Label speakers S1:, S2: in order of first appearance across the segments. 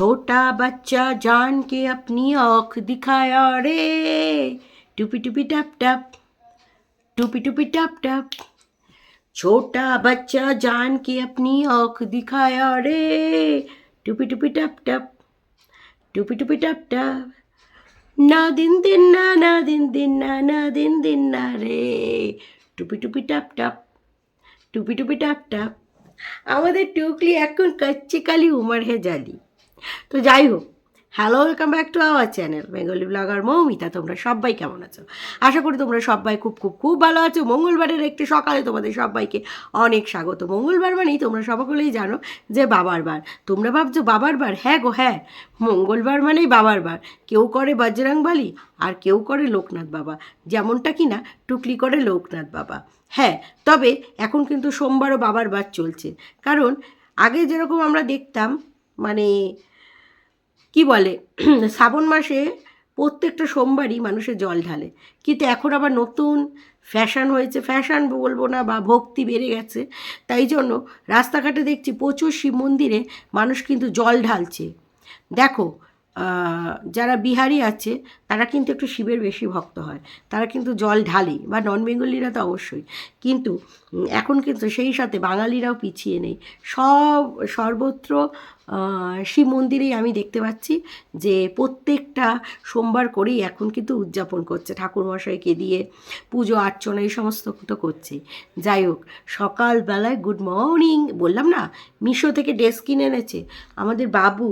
S1: ছোটা বাচ্চা জানকে আপনি অখ দিখায়া রে टुपी टप टप टुपी टुपी टप टप छोटा ছোটা বাচ্চা জানকে আপনি অখ দিখায়া রে टुपी टुपी टप टप, टुपी टुपी टप टप। না দিন দিন না না দিন দিন না না দিন দিন না রে টুপি টুপি টাপ টাপ টুপি টুপি টাপ টাপ আমাদের টুকলি এখন কাচ্চি কালি উমার হে জালি। তো যাই হোক hello welcome back to our channel Bengali blogger Moumita, তোমরা সবাই কেমন আছো? আশা করি তোমরা সবাই খুব খুব খুব ভালো আছো। মঙ্গলবারের একটি সকালে তোমাদের সবাইকে অনেক স্বাগত। মঙ্গলবার মানেই তোমরা সকলেই জানো যে বাবার বার। তোমরা ভাবছ বাবার বার? হ্যাঁ গো হ্যাঁ। মঙ্গলবার মানেই বাবার বার। কেউ করে বজরং বালি আর কেউ করে লোকনাথ বাবা। যেমনটা কি না টুকলি করে লোকনাথ বাবা। হ্যাঁ তবে এখন কিন্তু সোমবারও বাবার বার চলছে। কারণ আগে যেরকম আমরা দেখতাম মানে কি বলে, শ্রাবণ মাসে প্রত্যেকটা সোমবারই মানুষের জল ঢালে। কিন্তু এখন আবার নতুন ফ্যাশন হয়েছে, ফ্যাশন বলব না বা ভক্তি বেড়ে গেছে। তাই জন্য রাস্তাঘাটে দেখছি প্রচুর শিব মন্দিরে মানুষ কিন্তু জল ঢালছে। দেখো যারা বিহারি আছে, তারা কিন্তু একটু শিবের বেশি ভক্ত হয়। তারা কিন্তু জল ঢালে, বা নন বেঙ্গলিরা তো অবশ্যই। কিন্তু এখন কিন্তু সেই সাথে বাঙালিরাও পিছিয়ে নেই। সব, সর্বত্র শিব মন্দিরেই আমি দেখতে পাচ্ছি যে প্রত্যেকটা সোমবার করেই এখন কিন্তু উদযাপন করছে। ঠাকুরমশাইকে দিয়ে পুজো অর্চনা এই সমস্ত তো করছে। যাই হোক, সকালবেলায় গুড মর্নিং বললাম না, মিশো থেকে ড্রেস কিনে এনেছে। আমাদের বাবু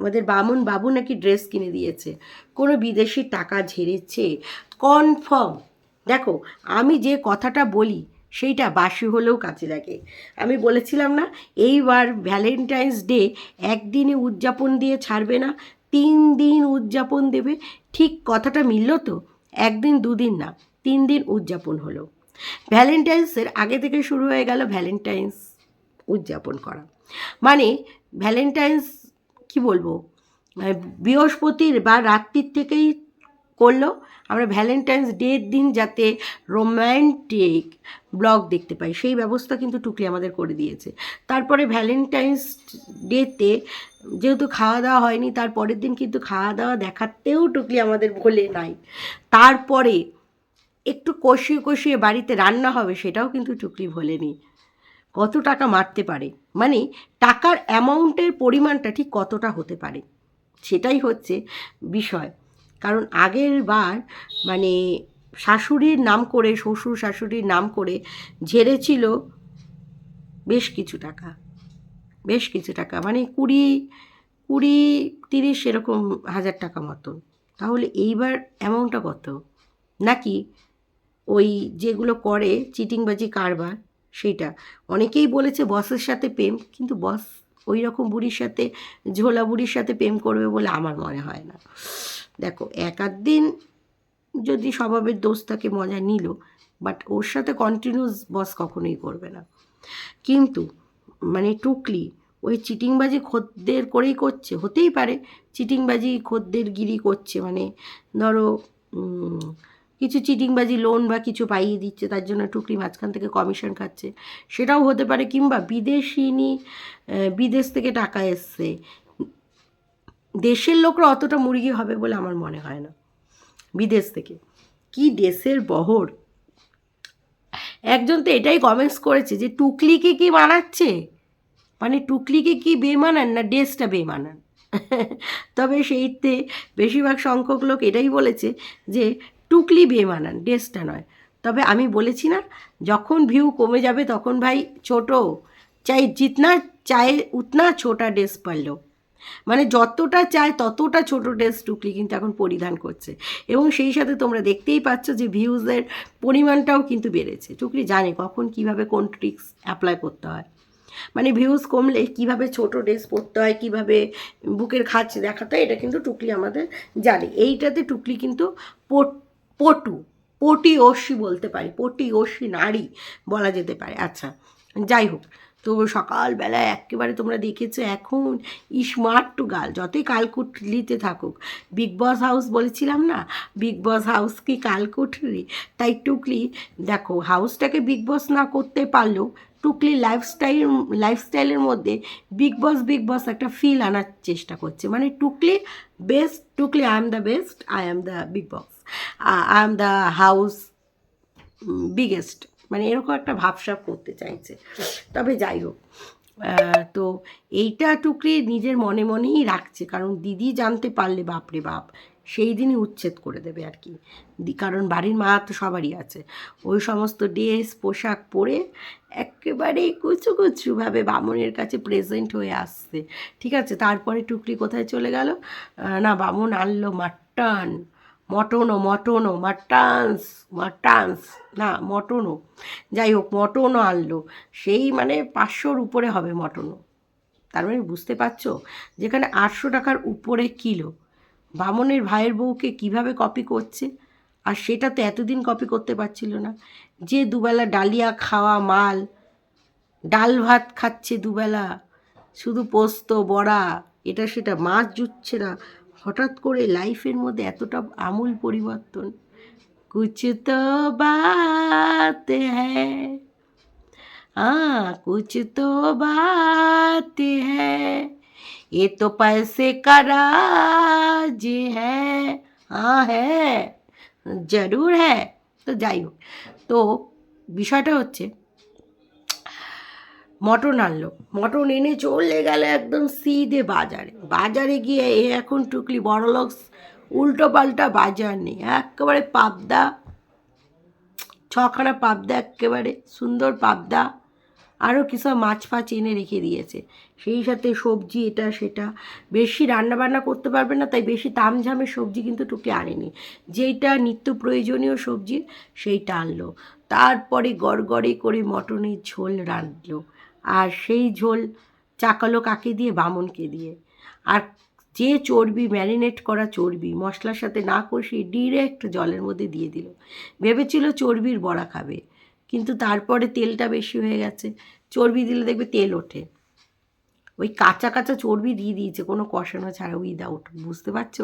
S1: আমাদের বামন বাবু নাকি ড্রেস কিনে দিয়েছে। কোনো বিদেশি টাকা ঝেড়েছে। কনফার্ম। দেখো, আমি যে কথাটা বলি, সেইটা বাসি হলেও কাজে লাগে। আমি বলেছিলাম না এইবার ভ্যালেন্টাইন্স ডে একদিনে উদযাপন দিয়ে ছাড়বে না, তিন দিন উদযাপন দেবে। ঠিক কথাটা মিলল তো? একদিন, দুদিন না, তিন দিন উদযাপন হলো। ভ্যালেন্টাইন্সের আগে থেকে শুরু হয়ে গেল ভ্যালেন্টাইন্স উদযাপন করা। মানে ভ্যালেন্টাইন্স কি বলব? মানে বৃহস্পতির বা রাত্রির থেকেই করল। আমরা ভ্যালেন্টাইন্স ডের দিন যাতে রোম্যান্টিক ব্লগ দেখতে পাই, সেই ব্যবস্থা কিন্তু টুকলি আমাদের করে দিয়েছে। তারপরে ভ্যালেন্টাইন্স ডেতে যেহেতু খাওয়া দাওয়া হয়নি, তার পরের দিন কিন্তু খাওয়া দাওয়া দেখাতেও টুকলি আমাদের ভোলে নাই। তারপরে একটু কষিয়ে কষিয়ে বাড়িতে রান্না হবে, সেটাও কিন্তু টুকলি ভোলেনি। কত টাকা মারতে পারে? মানে টাকার অ্যামাউন্টের পরিমাণটা ঠিক কতটা হতে পারে? সেটাই হচ্ছে বিষয়। কারণ আগের বার মানে শাশুড়ির নাম করে, শ্বশুর শাশুড়ির নাম করে ঝেড়েছিল বেশ কিছু টাকা। বেশ কিছু টাকা। মানে কুড়ি কুড়ি, তিরিশ এরকম হাজার টাকা মতন। তাহলে এইবার অ্যামাউন্টটা কত? নাকি ওই যেগুলো করে চিটিংবাজি কারবার সেইটা। অনেকেই বলেছে বসের সাথে প্রেম, কিন্তু বস ওই রকম বুড়ির সাথে, ঝোলা বুড়ির সাথে প্রেম করবে বলে আমার মনে হয় না। দেখো এক আধ দিন যদি স্বভাবের দোষ থাকে, মজা নিল বাট ওর সাথে কন্টিনিউস বস কখনোই করবে না। কিন্তু মানে টুকলি, ওই চিটিংবাজি খদ্দের করেই করছে, হতেই পারে, চিটিংবাজি খদ্দের গিরি করছে মানে ধরো কিছু চিটিংবাজি লোন বা কিছু পাইয়ে দিচ্ছে, তার জন্য টুকরি মাঝখান থেকে কমিশন খাচ্ছে। সেটাও হতে পারে কিংবা বিদেশিনী বিদেশ থেকে টাকা এসছে। দেশের লোকরা অতটা মুরগি হবে বলে আমার মনে হয় না। বিদেশ থেকে। কি দেশের বহর? একজন তো এটাই কমেন্টস করেছে যে টুকলিকে কি মানাচ্ছে? মানে টুকলিকে কি বেমানান না ড্রেসটা বেমানান? তবে সেইতে বেশিরভাগ সংখ্যক লোক এটাই বলেছে যে টুকলি বেমানান ড্রেসটা নয়। তবে আমি বলেছি না, যখন ভিউ কমে যাবে তখন ভাই ছোট, চাই জিতনা চায় উতনা ছোটা ড্রেস পারল। মানে যতটা চায় ততটা ছোট ড্রেস টুকলি কিন্তু এখন পরিধান করছে। এবং সেই সাথে তোমরা দেখতেই পাচ্ছ যে ভিউজের পরিমাণটাও কিন্তু বেড়েছে। টুকলি জানে কখন কীভাবে কোন ট্রিক্স অ্যাপ্লাই করতে হয়। মানে ভিউজ কমলে কীভাবে ছোট ড্রেস পরতে হয়, কীভাবে বুকের খাঁচ দেখাতে হয়, এটা কিন্তু টুকলি আমাদের জানে। এইটাতে টুকলি কিন্তু পট- পটু, পটি অশ্বি বলতে পারি, পটি অশ্বি নারী বলা যেতে পারে। আচ্ছা যাই হোক, তো সকালবেলায় একেবারে তোমরা দেখেছ এখন স্মার্ট টু গাল যতই কালকুটলিতে থাকুক। বিগ বস হাউস বলেছিলাম না? বিগ বস হাউস কি কালকুটলি? তাই টুকলি, দেখো হাউসটাকে বিগ বস না করতে পারলেও টুকলি লাইফস্টাইল লাইফস্টাইলের মধ্যে বিগ বস বিগ বস একটা ফিল আনার চেষ্টা করছে। মানে টুকলি best Tukli I am the best I am the big boss I am the house biggest মানে এরকম একটা ভাবসাব করতে চাইছে। তবে যাই হোক তো এইটা টুকরি নিজের মনে মনেই রাখছে। কারণ দিদি জানতে পারলে বাপরে বাপ, সেই দিনই উচ্ছেদ করে দেবে আর কি। কারণ বাড়ির মা তো সবারই আছে। ওই সমস্ত ড্রেস, পোশাক পরে একেবারে কুচু কুচুভাবে বামনের কাছে প্রেজেন্ট হয়ে আসছে। ঠিক আছে? তারপরে টুকরি কোথায় চলে গেল? না, বামন আনলো মাটন মটনও মটনও মাটান্স মাটান্স না মটনও যাই হোক মটনও আনলো। সেই মানে পাঁচশোর উপরে হবে মটনও তার মানে বুঝতে পারছ? যেখানে আটশো টাকার উপরে কিলো। বামনের ভাইয়ের বউকে কীভাবে কপি করছে? আর সেটা তো এতদিন কপি করতে পারছিল না। যে দুবেলা ডালিয়া খাওয়া মাল, ডাল ভাত খাচ্ছে দুবেলা, শুধু পোস্ত, বড়া, এটা সেটা মাছ জুটছে না। হঠাৎ করে লাইফের মধ্যে এতটা আমূল পরিবর্তন কুছ তো বাত হ্যায় हाँ कुछ तो बात है ये तो पैसे का राज है हाँ है জরুর হ্যাঁ তো যাই হোক তো বিষয়টা হচ্ছে মটন আনলো মটন এনে চলে গেল একদম সিধে বাজারে। বাজারে গিয়ে এ এখন টুকলি বড়লোক উল্টো পাল্টা বাজার নেই। একেবারে পাবদা, ছখানা পাবদা একেবারে সুন্দর পাবদা। আরও কী সব মাছ ফাছ এনে রেখে দিয়েছে। সেই সাথে সবজি এটা সেটা। বেশি রান্না বান্না করতে পারবে না, তাই বেশি তামঝামের সবজি কিন্তু টুকে আনেনি। যেইটা নিত্য প্রয়োজনীয় সবজি, সেইটা আনলো। তারপরে গড়গড়ে করে মটনের ঝোল রাঁধলো। আর সেই ঝোল চাকালো কাকে দিয়ে? বামনকে দিয়ে। আর যে চর্বি, ম্যারিনেট করা চর্বি মশলার সাথে না কষিয়ে ডিরেক্ট জলের মধ্যে দিয়ে দিল। ভেবেছিল চর্বির বড়া খাবে, কিন্তু তারপরে তেলটা বেশি হয়ে গেছে। চর্বি দিলে দেখবে তেল ওঠে। ওই কাঁচা কাঁচা চর্বি দিয়ে দিয়েছে, কোনো কষানো ছাড়া উইদাউট বুঝতে পারছ?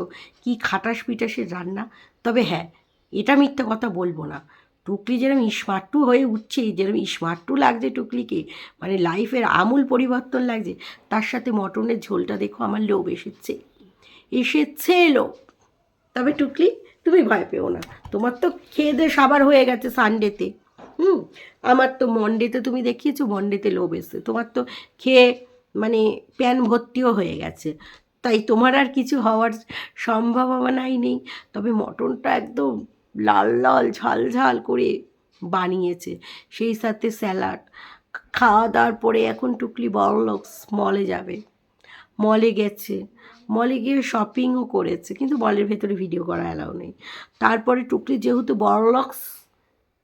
S1: কি খাটাস পিটাসের রান্না? তবে হ্যাঁ এটা মিথ্যা কথা বলব না। টুকলি যেরকম স্মার্টু হয়ে উঠছে যেরকম স্মার্টু লাগছে টুকলিকে মানে লাইফের আমূল পরিবর্তন লাগছে, তার সাথে মটনের ঝোলটা দেখো আমার লোভ এসেছে এসেছে লোভ। তবে টুকলি, তুমি ভয় পেও না। তোমার তো খেয়ে দিয়ে সাবার হয়ে গেছে সানডেতে হুম, আমার তো মন্ডেতে তুমি দেখিয়েছো মন্ডেতে লোভ এসছে। তোমার তো খেয়ে মানে প্যান ভর্তিও হয়ে গেছে। তাই তোমার আর কিছু হওয়ার সম্ভাবনাই নেই। তবে মটনটা একদম লাল লাল ঝাল ঝাল করে বানিয়েছে। সেই সাথে স্যালাড। খাওয়া দাওয়ার পরে এখন টুকলি বড়লোক মলে যাবে। মলে গেছে। মলে গিয়ে শপিংও করেছে, কিন্তু মলের ভেতরে ভিডিও করা অ্যালাউ নেই। তারপরে টুকলি যেহেতু বড়লক্স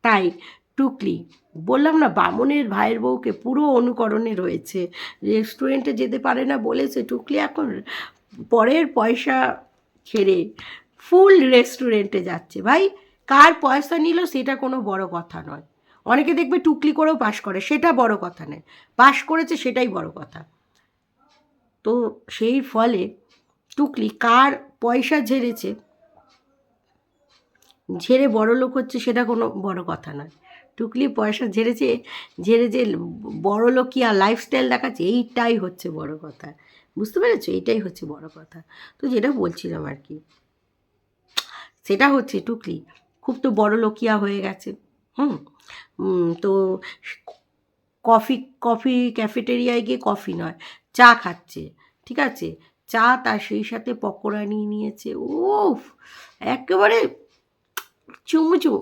S1: তাই টুকলি বললাম না, বামনের ভাইয়ের বউকে পুরো অনুকরণে রয়েছে। রেস্টুরেন্টে যেতে পারে না বলেছে, টুকলি এখন পরের পয়সা ছেড়ে ফুল রেস্টুরেন্টে যাচ্ছে। ভাই, কার পয়সা নিল সেটা কোনো বড় কথা নয়। অনেকে দেখবে টুকলি করেও পাশ করে, সেটা বড় কথা নয়। পাশ করেছে সেটাই বড় কথা। তো সেই ফলে টুকলি কার পয়সা ঝেড়েছে, ঝেড়ে বড় লোক হচ্ছে সেটা কোনো বড় কথা নয়। টুকলি পয়সা ঝেড়েছে ঝেড়ে যে বড় লোক আর লাইফস্টাইল দেখাচ্ছে? এইটাই হচ্ছে বড় কথা। বুঝতে পেরেছ? এইটাই হচ্ছে বড় কথা। তো যেটা বলছিলাম আর কি সেটা হচ্ছে টুকলি। খুব তো বড় লোকিয়া হয়ে গেছে। হুম? তো কফি কফি ক্যাফেটেরিয়ায় গিয়ে কফি নয়, চা খাচ্ছে, ঠিক আছে? চা তার সেই সাথে পকোড়া নিয়ে নিয়েছে ও একেবারে চুমুচু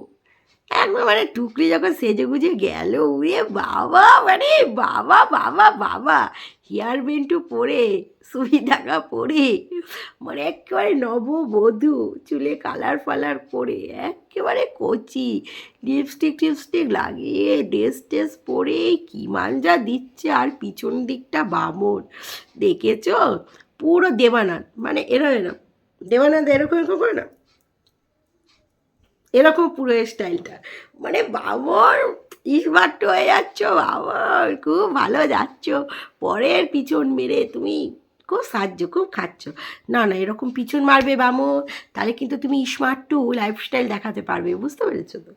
S1: একবার টুকরি যখন সেজে গুজে গেল, উড়ে বাবা মানে বাবা বাবা বাবা। হেয়ার বেন্টু পরে সুই ঢাকা পরে মানে একেবারে নববধূ, চুলে কালার ফালার পরে, একেবারে কচি। লিপস্টিক টিপস্টিক লাগিয়ে ড্রেস টেস পরে, কি মাঞ্জা দিচ্ছে আর পিছন দিকটা বামন। দেখেছ? পুরো দেবানাথ মানে এরম এরম দেবানাথ এরকম এরকম করে না। এরকম পুরো স্টাইলটা। মানে বাবর স্মার্ট হয়ে যাচ্ছ, বাবর, খুব ভালো যাচ্ছ। পরের পিছন মেরে তুমি খুব সাহায্য খুব খাচ্ছ। না না, এরকম পিছন মারবে বামন তাহলে কিন্তু তুমি স্মার্ট টু লাইফস্টাইল দেখাতে পারবে, বুঝতে পেরেছ তো?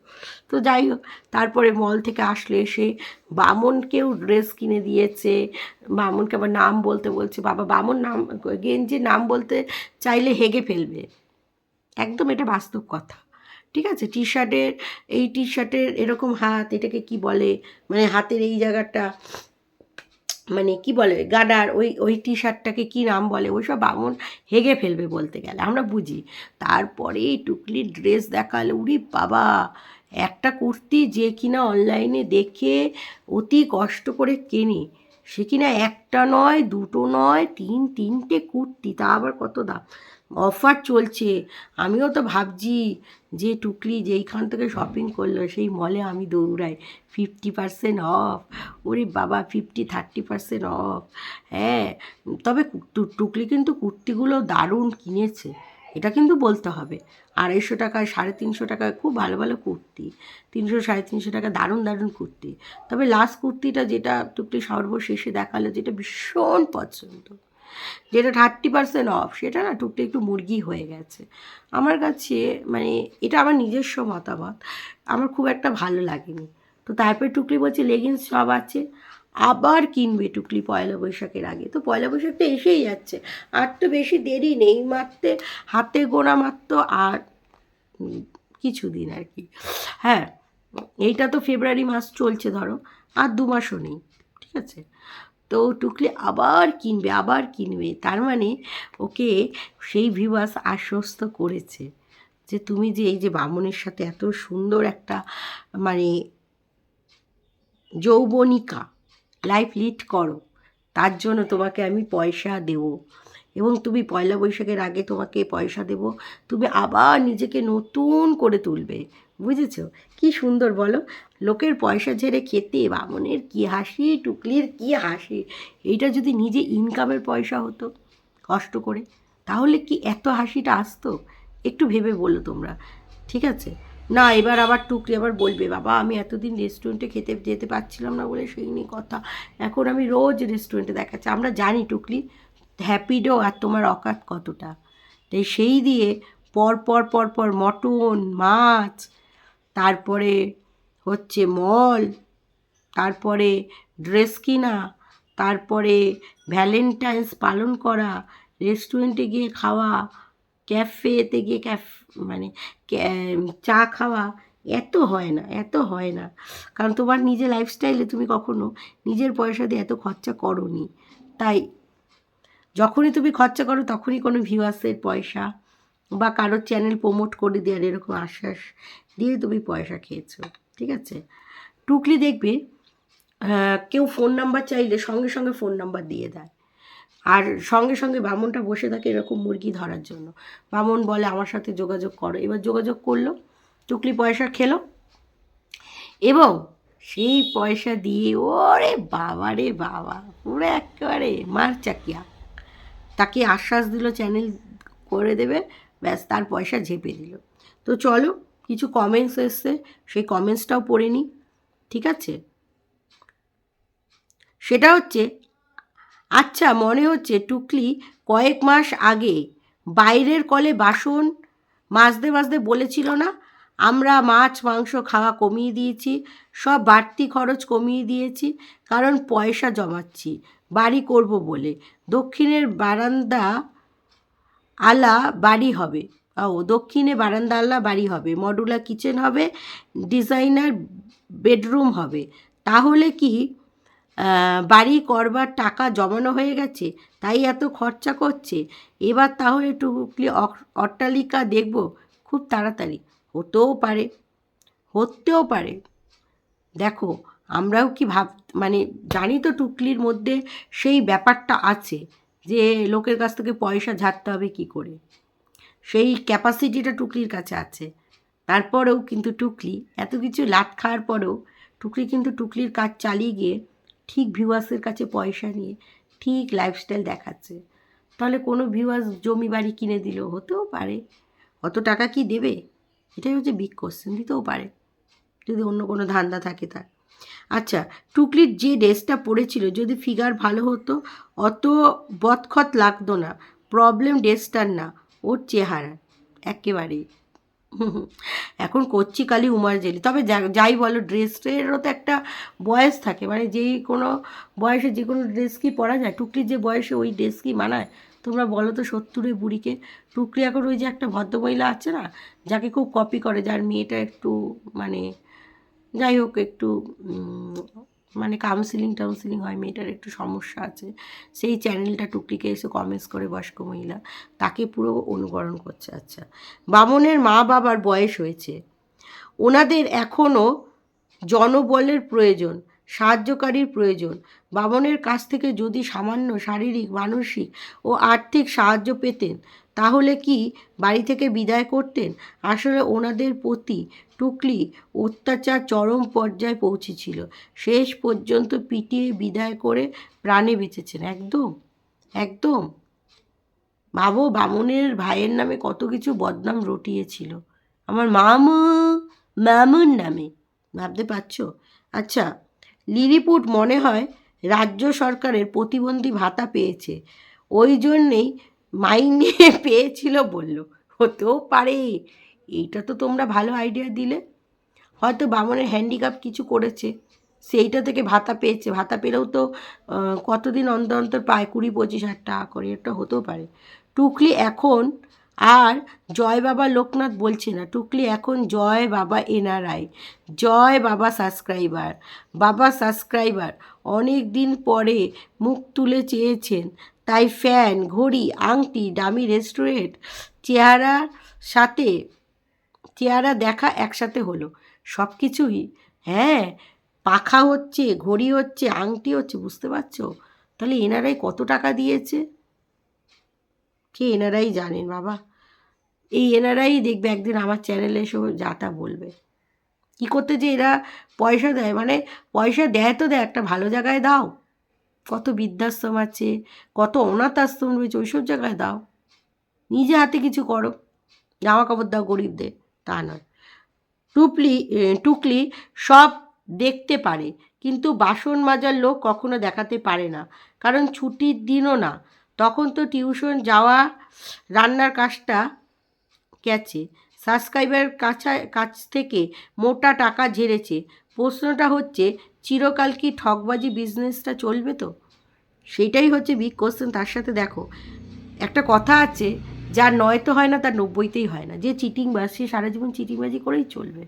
S1: তো যাই হোক, তারপরে মল থেকে আসলে এসে, বামনকেও ড্রেস কিনে দিয়েছে। বামনকে আবার নাম বলতে বলছে, বাবা, বামন নাম গেঞ্জির নাম বলতে চাইলে হেগে ফেলবে। একদম এটা বাস্তব কথা। ঠিক আছে? টি শার্টের এই টি শার্টের এরকম হাত, এটাকে কি বলে? মানে হাতের এই জায়গাটা মানে কি বলে? গাডার ওই ওই টি শার্টটাকে কী নাম বলে? ওই সব বামন হেগে ফেলবে বলতে গেলে, আমরা বুঝি। তারপরে টুকলির ড্রেস দেখালে উরি বাবা! একটা কুর্তি যে কিনা অনলাইনে দেখে অতি কষ্ট করে কেনে। সে কিনা একটা নয়, দুটো নয়, তিন, তিনটে কুর্তি, তা আবার কত দাম? অফার চলছে। আমিও তো ভাবছি যে টুকলি যেইখান থেকে শপিং করল, সেই মলে আমি দৌড়াই। ফিফটি পার্সেন্ট অফ ওরে বাবা ফিফটি থার্টি পার্সেন্ট অফ হ্যাঁ তবে টুকলি কিন্তু কুর্তিগুলো দারুণ কিনেছে। এটা কিন্তু বলতে হবে। আড়াইশো টাকায়, সাড়ে তিনশো টাকায় খুব ভালো ভালো কুর্তি। তিনশো, সাড়ে তিনশো টাকা দারুণ দারুণ কুর্তি। তবে লাস্ট কুর্তিটা যেটা টুকলি সর্বশেষে দেখাল, যেটা ভীষণ পছন্দ। যেটা থার্টি পার্সেন্ট অফ সেটা না টুকটা একটু মুরগি হয়ে গেছে। আমার কাছে মানে এটা আমার নিজস্ব মতামত, আমার খুব একটা ভালো লাগেনি। তো তারপরে টুকলি বলছে লেগিংস সব আছে, আবার কিনবে টুকলি পয়লা বৈশাখের আগে। তো পয়লা বৈশাখ তো এসেই যাচ্ছে, আর তো বেশি দেরি নেই মাত্র হাতে গোনা মাত্র আর কিছু দিন আর কি। হ্যাঁ এইটা তো ফেব্রুয়ারি মাস চলছে ধরো, আর দু মাসও নেই, ঠিক আছে? তো টুকলি আবার কিনবে আবার কিনবে। তার মানে ওকে সেই ভিউয়ার্স আশ্বস্ত করেছে যে তুমি যে এই যে বামনের সাথে এত সুন্দর একটা মানে যৌবনিকা লাইফ লিড করো, তার জন্য তোমাকে আমি পয়সা দেবো। এবং তুমি পয়লা বৈশাখের আগে তোমাকে পয়সা দেবো, তুমি আবার নিজেকে নতুন করে তুলবে। বুঝেছ? কি সুন্দর বলো। লোকের পয়সা ঝেড়ে খেতে, বামনের কি হাসি, টুকলির কি হাসি? এইটা যদি নিজে ইনকামের পয়সা হতো কষ্ট করে, তাহলে কি এত হাসিটা আসতো? একটু ভেবে বলো তোমরা, ঠিক আছে? না, এবার আবার টুকরি আবার বলবে, বাবা, আমি এতদিন রেস্টুরেন্টে খেতে যেতে পারছিলাম না বলে সেই নিয়ে কথা। এখন আমি রোজ রেস্টুরেন্টে দেখাচ্ছি। আমরা জানি টুকলি হ্যাপিডো আর তোমার অকাত কতটা। তাই সেই দিয়ে পর পর পর পর মটন, মাছ তারপরে হচ্ছে মল, তারপরে ড্রেস কিনা, তারপরে ভ্যালেন্টাইন্স পালন করা, রেস্টুরেন্টে গিয়ে খাওয়া, ক্যাফেতে গিয়ে ক্যাফ মানে চা খাওয়া, এত হয় না, এত হয় না। কারণ তোমার নিজের লাইফস্টাইলে তুমি কখনো নিজের পয়সা দিয়ে এত খরচা করোনি। তাই যখনই তুমি খরচা করো, তখনই কোনো ভিউয়ার্সের পয়সা বা কারোর চ্যানেল প্রমোট করে দেওয়ার এরকম আশ্বাস দিয়ে তুমি পয়সা খেয়েছো, ঠিক আছে? টুকলি দেখবে কেউ ফোন নাম্বার চাইলে সঙ্গে সঙ্গে ফোন নাম্বার দিয়ে দেয়। আর সঙ্গে সঙ্গে বামনটা বসে থাকে এরকম মুরগি ধরার জন্য। বামন বলে, আমার সাথে যোগাযোগ করো। এবার যোগাযোগ করল, টুকলি পয়সা খেলো। এবং সেই পয়সা দিয়ে, ওরে বাবা রে বাবা, পুরো একেবারে মার চাকিয়া তাকে আশ্বাস দিল চ্যানেল করে দেবে, ব্যাস, তার পয়সা ঝেপে দিল। তো চলো কিছু কমেন্টস এসছে, সেই কমেন্টসটাও পড়ে নিই, ঠিক আছে? সেটা হচ্ছে আচ্ছা মনে হচ্ছে টুকলি কয়েক মাস আগে বাইরের কলে বাসন মাজতে মাজতে বলেছিল না, আমরা মাছ, মাংস খাওয়া কমিয়ে দিয়েছি, সব বাড়তি খরচ কমিয়ে দিয়েছি, কারণ পয়সা জমাচ্ছি, বাড়ি করব বলে, দক্ষিণের বারান্দা আলা বাড়ি হবে। ও দক্ষিণে বারান্দা আলা বাড়ি হবে, মডুলার কিচেন হবে, ডিজাইনার বেডরুম হবে। তাহলে কি বাড়ি করবার টাকা জমানো হয়ে গেছে, তাই এত খরচা করছে? এবার তাহলে টুকলি অট্টালিকা দেখব, খুব তাড়াতাড়ি। হতেও পারে হতেও পারে। দেখো, আমরাও কি ভাব মানে জানি তো টুকলির মধ্যে সেই ব্যাপারটা আছে, যে লোকের কাছ থেকে পয়সা ঝাড়তে হবে কি করে। সেই ক্যাপাসিটিটা টুকলির কাছে আছে। তারপরেও কিন্তু টুকলি এত কিছু লাট খাওয়ার পরেও টুকলি কিন্তু টুকলির কাজ চালিয়ে গিয়ে ঠিক ভিউয়ার্সের কাছে পয়সা নিয়ে ঠিক লাইফস্টাইল দেখাচ্ছে। তাহলে কোনো ভিউয়ার্স জমি বাড়ি কিনে দিল হতেও পারে। অত টাকা কি দেবে? এটাই হচ্ছে বিগ কোশ্চেন দিতেও পারে। যদি অন্য কোনো ধান্দা থাকে তার। আচ্ছা টুকলির যে ড্রেসটা পরেছিল যদি ফিগার ভালো হতো, অত বদখত লাগতো না। প্রবলেম ড্রেসটার না। ওর চেহারা, একেবারেই। এখন করছি কালি উমার জেলি। তবে যাই বলো, ড্রেসেরও তো একটা বয়স থাকে। মানে যেই কোনো বয়সে যে কোনো ড্রেস কি পরা যায়? টুকলির যে বয়সে ওই ড্রেস কি মানায়? তোমরা বলো তো সত্তরে বুড়িকে। টুকলি এখন ওই যে একটা ভদ্রমহিলা আছে না, যাকে খুব কপি করে, যার মেয়েটা একটু মানে যাই হোক, একটু মানে কাউন্সিলিং টাউন্সিলিং হয়, মেয়েটার একটু সমস্যা আছে, সেই চ্যানেলটা টুকটিকে এসে কমেন্টস করে বয়স্ক মহিলা, তাকে পুরো অনুকরণ করছে। আচ্ছা বামনের মা বাবার বয়স হয়েছে। ওনাদের এখনও জনবলের প্রয়োজন, সাহায্যকারীর প্রয়োজন। বামনের কাছ থেকে যদি সামান্য শারীরিক, মানসিক ও আর্থিক সাহায্য পেতেন, তাহলে কি বাড়ি থেকে বিদায় করতেন? আসলে ওনাদের প্রতি টুকলি অত্যাচার চরম পর্যায়ে পৌঁছেছিল। শেষ পর্যন্ত পিটিয়ে বিদায় করে প্রাণে বেঁচেছেন। একদম একদম। ভাবো বামনের ভাইয়ের নামে কত কিছু বদনাম রটিয়েছিল। আমার মামু, মামুর নামে। ভাবতে পারছ? আচ্ছা লিলিপুট মনে হয় রাজ্য সরকারের প্রতিবন্ধী ভাতা পেয়েছে। ওই জন্যেই মাইনে পেয়েছিল বলল। হতেও পারে। এইটা তো তোমরা ভালো আইডিয়া দিলে। হয়তো বামনের হ্যান্ডিক্যাপ কিছু করেছে, সেইটা থেকে ভাতা পেয়েছে। ভাতা পেলেও তো কতদিন অন্তর অন্তর পায়? কুড়ি, পঁচিশ হাজার টাকা করে এটা হতেও পারে। টুকলি এখন আর জয় বাবা লোকনাথ বলছে না, টুকলি এখন জয় বাবা এনআরআই, জয় বাবা সাবস্ক্রাইবার বাবা সাবস্ক্রাইবার অনেক দিন পরে মুখ তুলে চেয়েছেন, তাই ফ্যান ঘড়ি, আংটি, দামি রেস্টুরেন্ট চেহারার সাথে চেহারা দেখা একসাথে হলো। সব কিছুই হ্যাঁ পাখা হচ্ছে, ঘড়ি হচ্ছে, আংটি হচ্ছে, বুঝতে পারছ? তাহলে এনারাই কত টাকা দিয়েছে? কে এনারাই জানেন বাবা? এই এনারাই দেখবে একদিন আমার চ্যানেলে এসে যা তা বলবে। কী করতে যে এরা পয়সা দেয়? মানে পয়সা দেয় তো দেয়, একটা ভালো জায়গায় দাও। কত বৃদ্ধাশ্রম আছে, কত অনাথ আশ্রম রয়েছে, ওইসব জায়গায় দাও। নিজে হাতে কিছু করো। জামা কাপড় দাও গরিবদের। তা নয়। টুপলি টুকলি সব দেখতে পারে, কিন্তু বাসন মাজার লোক কখনো দেখাতে পারে না, কারণ ছুটির দিনও না। তখন তো টিউশন যাওয়া, রান্নার কাজটা গেছে। সাবস্ক্রাইবার কাছা, কাছ থেকে মোটা টাকা ঝেড়েছে। প্রশ্নটা হচ্ছে, চিরকাল কি ঠকবাজি বিজনেসটা চলবে তো? সেইটাই হচ্ছে বিগ কোশ্চেন তার সাথে দেখো। একটা কথা আছে যার নয়তো হয় না, তার নব্বইতেই হয় না। যে চিটিংবাজ সে সারা জীবন চিটিংবাজি করেই চলবে।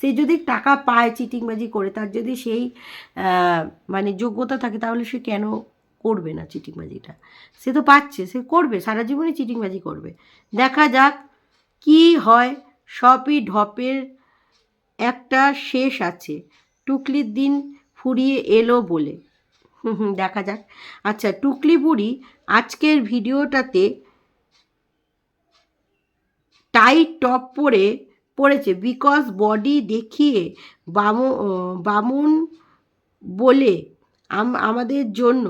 S1: সে যদি টাকা পায় চিটিংবাজি করে, তার যদি সেই মানে যোগ্যতা থাকে, তাহলে সে কেন করবে না চিটিংবাজিটা সে তো পাচ্ছে, সে করবে, সারা জীবনই চিটিংবাজি করবে। দেখা যাক কি হয়, সবই ঢপের একটা শেষ আছে। টুকলির দিন ফুরিয়ে এলো বলে। দেখা যাক। আচ্ছা টুকলি বুড়ি আজকের ভিডিওটাতে টাইট টপ পরে পড়েছে বিকজ বডি দেখিয়ে বাম বামুন বলে আমাদের জন্য।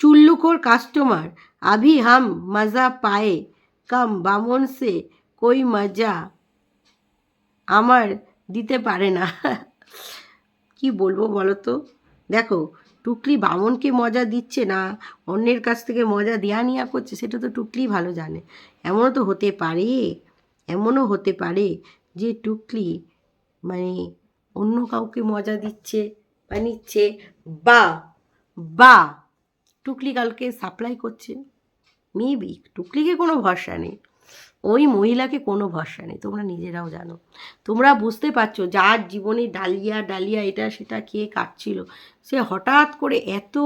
S1: চুল্লুকোর কাস্টমার আভি হাম মজা পায়ে, কাম বামন সে কই মজা আমার দিতে পারে না। কি বলব বলো তো? দেখো টুকলি বামনকে মজা দিচ্ছে না, অন্যের কাছ থেকে মজা দেয়া নেওয়া করছে, সেটা তো টুকলি ভালো জানে। এমনও তো হতে পারে, এমনও হতে পারে যে টুকলি মানে অন্য কাউকে মজা দিচ্ছে বা নিচ্ছে বা বা টুকলি কালকে সাপ্লাই করছে। মেবি টুকলিকে কোনো ভরসা নেই। ওই মহিলাকে কোনো ভরসা নেই। তোমরা নিজেরাও জানো। তোমরা বুঝতে পারছ যার জীবনে ডালিয়া ডালিয়া এটা সেটা খেয়ে কাটছিল। সে হঠাৎ করে এত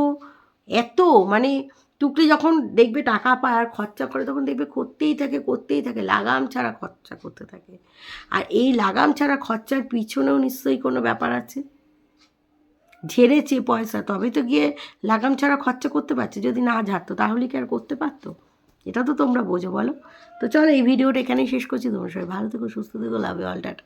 S1: এত মানে টুকলি যখন দেখবে টাকা পায় আর খরচা করে তখন দেখবে করতেই থাকে করতেই থাকে। লাগাম ছাড়া খরচা করতে থাকে। আর এই লাগাম ছাড়া খরচার পিছনেও নিশ্চয়ই কোনো ব্যাপার আছে? ঝেড়েছে পয়সা, তবে তো গিয়ে লাগাম ছাড়া খরচা করতে পারছে। যদি না ঝাড়তো তাহলে কি আর করতে পারতো? এটা তো তোমরা বোঝো, বলো? তো চলো এই ভিডিওটা এখানেই শেষ করছি। তোমার সবাই ভালো থেকো, সুস্থ থেকো লাভে অল টাটা।